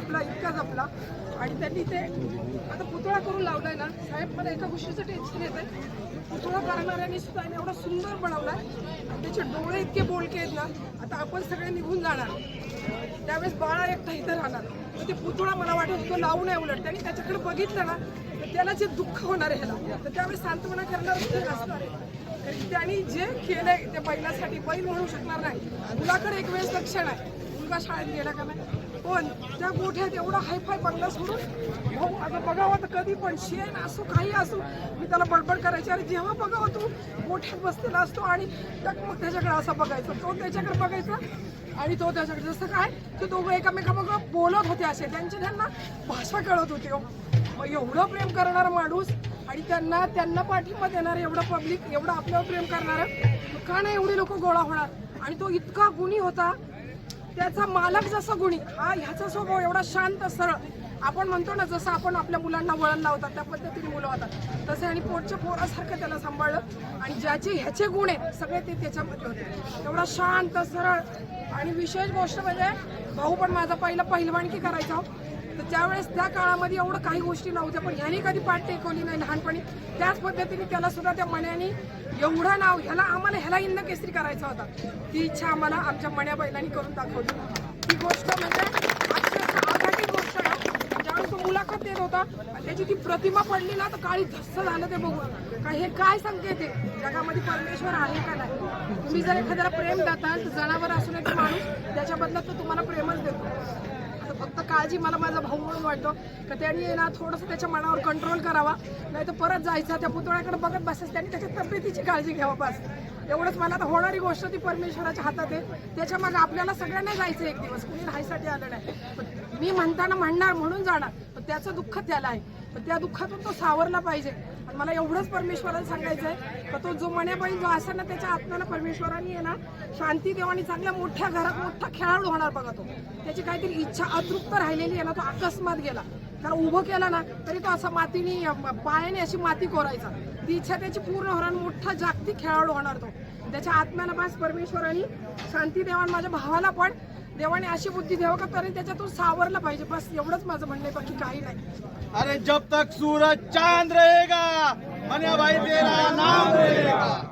जपला इतका जपला. आणि त्यांनी ते आता पुतळा करून लावलाय ना साहेब मला एका गोष्टीचं टेन्शन येत. आहे पुतळा करणाऱ्यांनी सुद्धा एवढा सुंदर बनवलाय. आणि त्याचे डोळे इतके बोलके आहेत ना आता आपण सगळे निघून जाणार. त्यावेळेस बाळा एकटा इथं राहणार. तर ते पुतळा मला वाटत तो लावू नये उलट. त्यांनी त्याच्याकडे बघितलं ना तर त्याला जे दुःख होणार आहे ह्याला तर त्यावेळेस सांत्वना करणार असणार आहे. त्यांनी जे केलंय त्या बैलासाठी बैल म्हणू शकणार नाही. मुलाकडे एक वेळेस लक्षण आहे मुलगा शाळेत गेला का नाही? पण त्या गोठ्यात एवढा हायफाय बंगला सोडून भाऊ आता बघावं तर कधी पण शेण असो काही असो मी त्याला बडबड करायची. आणि जेव्हा बघावं तू गोठ्यात बसलेला असतो आणि मग त्याच्याकडे असा बघायचं. तो त्याच्याकडे बघायचा आणि तो त्याच्याकडे जसं काय ते दोघं एकामेकामग बोलत होते असे. त्यांची त्यांना भाषा कळत होती हो. मग एवढं प्रेम करणारा माणूस आणि त्यांना त्यांना पाठिंबा देणारं एवढं पब्लिक एवढं आपल्यावर प्रेम करणारं का नाही एवढे लोक गोळा होणार? आणि तो इतका गुणी होता त्याचा मालक जसा गुणी हा ह्याचा स्वभाव एवढा शांत सरळ. आपण म्हणतो ना जसं आपण आपल्या मुलांना वळण लावतात त्या पद्धतीने मुलं होतात तसे आणि पोटच्या पोरासारखं त्याला सांभाळलं आणि ज्याचे ह्याचे गुण आहेत सगळे ते त्याच्यामध्ये होते. एवढा शांत सरळ. आणि विशेष गोष्ट म्हणजे भाऊ पण माझा पहिला पहिलवानकी करायचा हो. तर त्यावेळेस त्या काळामध्ये एवढं काही गोष्टी नव्हत्या पण ह्याने कधी पाठ टेकवली नाही लहानपणी. त्याच पद्धतीने त्याला सुद्धा त्या मण्याने एवढं नाव ह्याला आम्हाला ह्याला इंद केसरी करायचा होता. ती इच्छा आम्हाला आमच्या मण्या बैलांनी करून दाखवली. ती गोष्ट म्हणजे अक्षरशः गोष्ट आहे. ज्यावेळेस तो मुलाखत देत होता आणि त्याची ती प्रतिमा पडली ना तर काळी धस्स झालं ते बघून. का हे काय संकेत आहे? जगामध्ये परमेश्वर आहे का नाही? तुम्ही जर एखाद्याला प्रेम देताल तर जनावर असून एक माणूस त्याच्या बदल्यात तो तुम्हाला प्रेमच देतो. तर फक्त काळजी मला माझा भाऊ म्हणून वाटतो. का त्यांनी ना थोडंसं त्याच्या मनावर कंट्रोल करावा. नाही तर परत जायचं त्या पुतळ्याकडे बघत बसायचं त्यांनी त्याच्या तब्येतीची काळजी घ्यावा बस. एवढंच मला आता होणारी गोष्ट ती परमेश्वराच्या हातात आहे. त्याच्यामागे आपल्याला सगळ्यांना जायचं एक दिवस. कुणी राहायसाठी आलं नाही. पण मी म्हणताना म्हणणार म्हणून जाणार. पण त्याचं दुःख त्याला आहे. पण त्या दुःखातून तो सावरला पाहिजे. मला एवढंच परमेश्वराला सांगायचं आहे का तो जो मण्याबाई जो असेल ना त्याच्या आत्म्याला परमेश्वराने आहे ना शांती देवानी चांगल्या मोठ्या घरात मोठा खेळाडू होणार बघा तो. त्याची काहीतरी इच्छा अतृप्त राहिलेली आहे ना तो अकस्मात गेला. कारण उभं केला ना तरी तो असा मातीने पायाने अशी माती कोरायचा. ती इच्छा त्याची पूर्ण होणार मोठा जागतिक खेळाडू होणार तो. त्याच्या आत्म्याला बस परमेश्वराने शांती देवान माझ्या भावाला पण देवाने अशी बुद्धी द्यावं का? तरी त्याच्यातून सावरलं पाहिजे. बस एवढंच माझं म्हणणं आहे. बाकी काही नाही. अरे जब तक सूरज चांद रहेगा मनिया भाई तेरा नाम रहेगा.